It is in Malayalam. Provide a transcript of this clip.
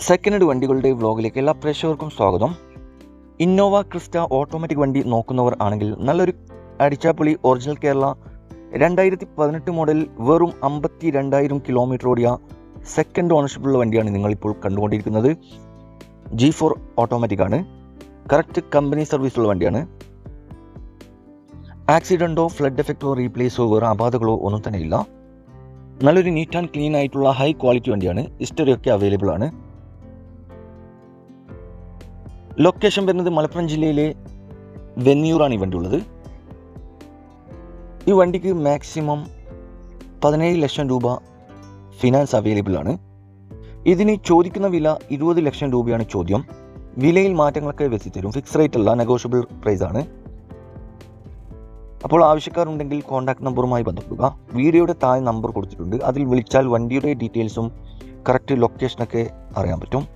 സെക്കൻഡ് ഹെഡ് വണ്ടികളുടെ വ്ലോഗിലേക്ക് എല്ലാ പ്രേക്ഷകർക്കും സ്വാഗതം. ഇന്നോവ ക്രിസ്റ്റ ഓട്ടോമാറ്റിക് വണ്ടി നോക്കുന്നവർ ആണെങ്കിൽ നല്ലൊരു അടിച്ചാപ്പൊളി ഒറിജിനൽ കേരള രണ്ടായിരത്തി പതിനെട്ട് മോഡൽ വെറും അമ്പത്തി രണ്ടായിരം കിലോമീറ്റർ ഓടിയ സെക്കൻഡ് ഓണർഷിപ്പുള്ള വണ്ടിയാണ് നിങ്ങളിപ്പോൾ കണ്ടുകൊണ്ടിരിക്കുന്നത്. ജി ഫോർ ഓട്ടോമാറ്റിക് ആണ്. കറക്റ്റ് കമ്പനി സർവീസുള്ള വണ്ടിയാണ്. ആക്സിഡന്റോ ഫ്ലഡ് എഫക്റ്റോ റീപ്ലേസോ വേറെ അപാധകളോ ഒന്നും തന്നെ ഇല്ല. നല്ലൊരു നീറ്റ് ആൻഡ് ക്ലീൻ ആയിട്ടുള്ള ഹൈ ക്വാളിറ്റി വണ്ടിയാണ്. ഹിസ്റ്ററി ഒക്കെ അവൈലബിൾ ആണ്. ലൊക്കേഷൻ വരുന്നത് മലപ്പുറം ജില്ലയിലെ വെന്നിയൂറാണ് ഈ വണ്ടി ഉള്ളത്. ഈ വണ്ടിക്ക് മാക്സിമം പതിനേഴ് ലക്ഷം രൂപ ഫിനാൻസ് അവൈലബിൾ ആണ്. ഇതിന് ചോദിക്കുന്ന വില ഇരുപത് ലക്ഷം രൂപയാണ് ചോദ്യം. വിലയിൽ മാറ്റങ്ങളൊക്കെ വരുത്തി തരും. ഫിക്സ് റേറ്റ് അല്ല നെഗോഷ്യബിൾ പ്രൈസ് ആണ്. അപ്പോൾ ആവശ്യക്കാരുണ്ടെങ്കിൽ കോൺടാക്ട് നമ്പറുമായി ബന്ധപ്പെടുക. വീഡിയോയുടെ താഴെ നമ്പർ കൊടുത്തിട്ടുണ്ട്. അതിൽ വിളിച്ചാൽ വണ്ടിയുടെ ഡീറ്റെയിൽസും കറക്റ്റ് ലൊക്കേഷനൊക്കെ അറിയാൻ പറ്റും.